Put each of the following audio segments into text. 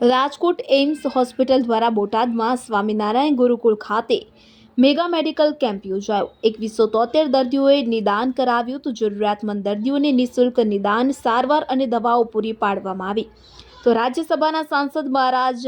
Rajkot AIIMS hospital દ્વારા બોટાદમાં સ્વામિનારાયણ ગુરુકુળ ખાતે મેગા મેડિકલ કેમ્પ યોજાયો. એકવીસો તોતેર દર્દીઓએ નિદાન કરાવ્યું તો જરૂરિયાતમંદ દર્દીઓને નિઃશુલ્ક નિદાન, સારવાર અને દવાઓ પૂરી પાડવામાં આવી. તો રાજ્યસભાના સાંસદ મહારાજ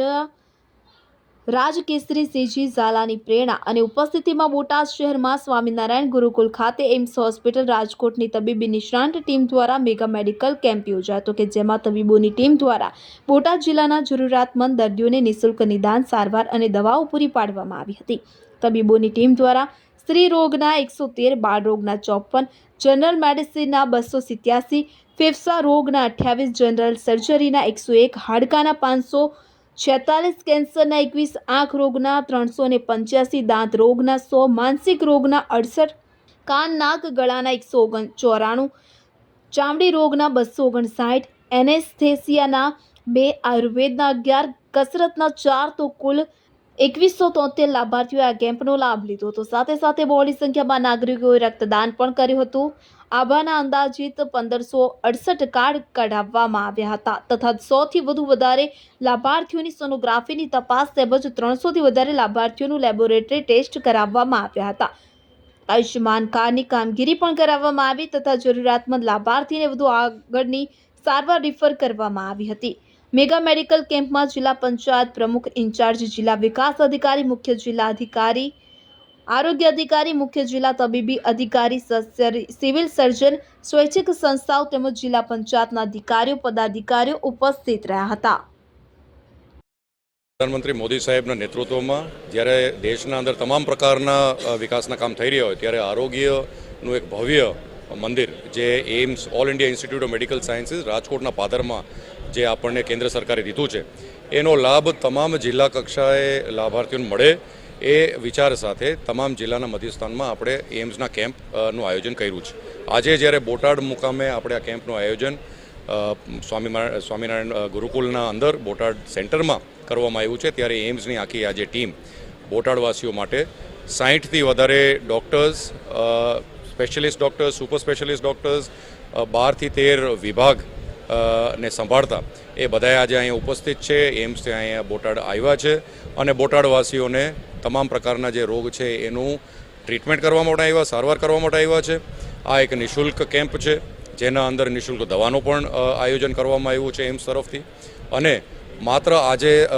રાજકેસરી સિંહજી ઝાલાની પ્રેરણા અને ઉપસ્થિતિમાં બોટાદ શહેરમાં સ્વામિનારાયણ ગુરુકુલ ખાતે એમ્સ હોસ્પિટલ રાજકોટની તબીબી નિષ્ણાંત ટીમ દ્વારા મેગા મેડિકલ કેમ્પ યોજાતો કે જેમાં તબીબોની ટીમ દ્વારા બોટાદ જિલ્લાના જરૂરિયાતમંદ દર્દીઓને નિઃશુલ્ક નિદાન, સારવાર અને દવાઓ પૂરી પાડવામાં આવી હતી. તબીબોની ટીમ દ્વારા સ્ત્રી રોગના એકસો તેર, બાળ રોગના ચોપન, જનરલ મેડિસિનના બસો સિત્યાસી, ફેફસા રોગના અઠ્યાવીસ, જનરલ સર્જરીના એકસો એક, હાડકાના પાંચસો છેતાલીસ કેન્સરના એકવીસ આંખ રોગના ત્રણસો ને પંચ્યાસી દાંત રોગના, સો માનસિક રોગના, અડસઠ કાન, નાક ગળાના, એકસો ઓગણ ચોરાણું ચામડી રોગના, બસો ઓગણસાઠ એનેસ્થેસિયાના, બે આયુર્વેદના, અગિયાર કસરતના, ચાર તો કુલ એકવીસો તોતેર લાભાર્થીઓએ આ કેમ્પનો લાભ લીધો હતો. સાથે સાથે બહોળી સંખ્યામાં નાગરિકોએ રક્તદાન પણ કર્યું હતું. આભાના અંદાજિત પંદરસો અડસઠ કાર્ડ કઢાવવામાં આવ્યા હતા તથા સોથી વધુ વધારે લાભાર્થીઓની સોનોગ્રાફીની તપાસ તેમજ ત્રણસોથી વધારે લાભાર્થીઓનું લેબોરેટરી ટેસ્ટ કરાવવામાં આવ્યા હતા. આયુષ્યમાન કાર્ડની કામગીરી પણ કરાવવામાં આવી તથા જરૂરિયાતમંદ લાભાર્થીને વધુ આગળની સારવાર રિફર કરવામાં આવી હતી. મેગા મેડિકલ કેમ્પમાં જિલ્લા પંચાયત પ્રમુખ ઇન્ચાર્જ, જિલ્લા વિકાસ અધિકારી, મુખ્ય જિલ્લા અધિકારી, આરોગ્ય અધિકારી, મુખ્ય જિલ્લા તબીબી અધિકારી સિવિલ સર્જન, સ્વૈચ્છિક સંસ્થાઓ તેમજ જિલ્લા પંચાયતના અધિકારીઓ, પદાધિકારીઓ ઉપસ્થિત રહ્યા હતા. પ્રધાનમંત્રી મોદી સાહેબના નેતૃત્વમાં જ્યારે દેશના અંદર તમામ પ્રકારના વિકાસના કામ થઈ રહ્યા હોય, ત્યારે આરોગ્યનું એક ભવ્ય મંદિર, જે AIIMS All India Institute of Medical Sciences રાજકોટના પાદરમાં જે આપણને કેન્દ્ર સરકારે દીધું છે, એનો લાભ તમામ જિલ્લા કક્ષાએ લાભાર્થીઓને મળે એ વિચાર સાથે તમામ જિલ્લાના મધ્યસ્થાનમાં આપણે એમ્સના કેમ્પનું આયોજન કર્યું છે. આજે જ્યારે બોટાડ મુકામે આપણે આ કેમ્પનું આયોજન સ્વામી સ્વામિનારાયણ ગુરુકુલના અંદર બોટાડ સેન્ટરમાં કરવામાં આવ્યું છે, ત્યારે એમ્સની આખી આજે ટીમ બોટાડવાસીઓ માટે સાહીઠથી વધારે doctors specialist doctors, super specialist doctors બારથી તેર વિભાગ ને સંભાળતા. એ બધાએ આજે અહીંયા ઉપસ્થિત છે એમ્સથી અહીંયા બોટાડ આવ્યા છે અને બોટાડવાસીઓને તમામ પ્રકારના જે રોગ છે એનું ટ્રીટમેન્ટ કરવા માટે આવ્યા, સારવાર કરવા માટે આવ્યા છે. આ એક નિઃશુલ્ક કેમ્પ છે, જેના અંદર નિઃશુલ્ક દવાનું પણ આયોજન કરવામાં આવ્યું છે એમ્સ તરફથી. અને માત્ર આજે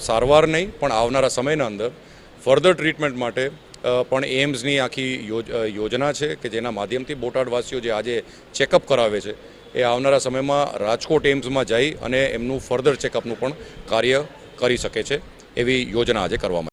સારવાર નહીં, પણ આવનારા સમયના અંદર ફર્ધર ટ્રીટમેન્ટ માટે પણ એમ્સની આખી યોજ- યોજના છે કે જેના માધ્યમથી બોટાડવાસીઓ જે આજે ચેકઅપ કરાવે છે એ આવનારા સમયમાં રાજકોટ એમ્સમાં જઈ અને એમનું ફર્ધર ચેકઅપનું પણ કાર્ય કરી શકે છે એવી યોજના આજે કરવામાં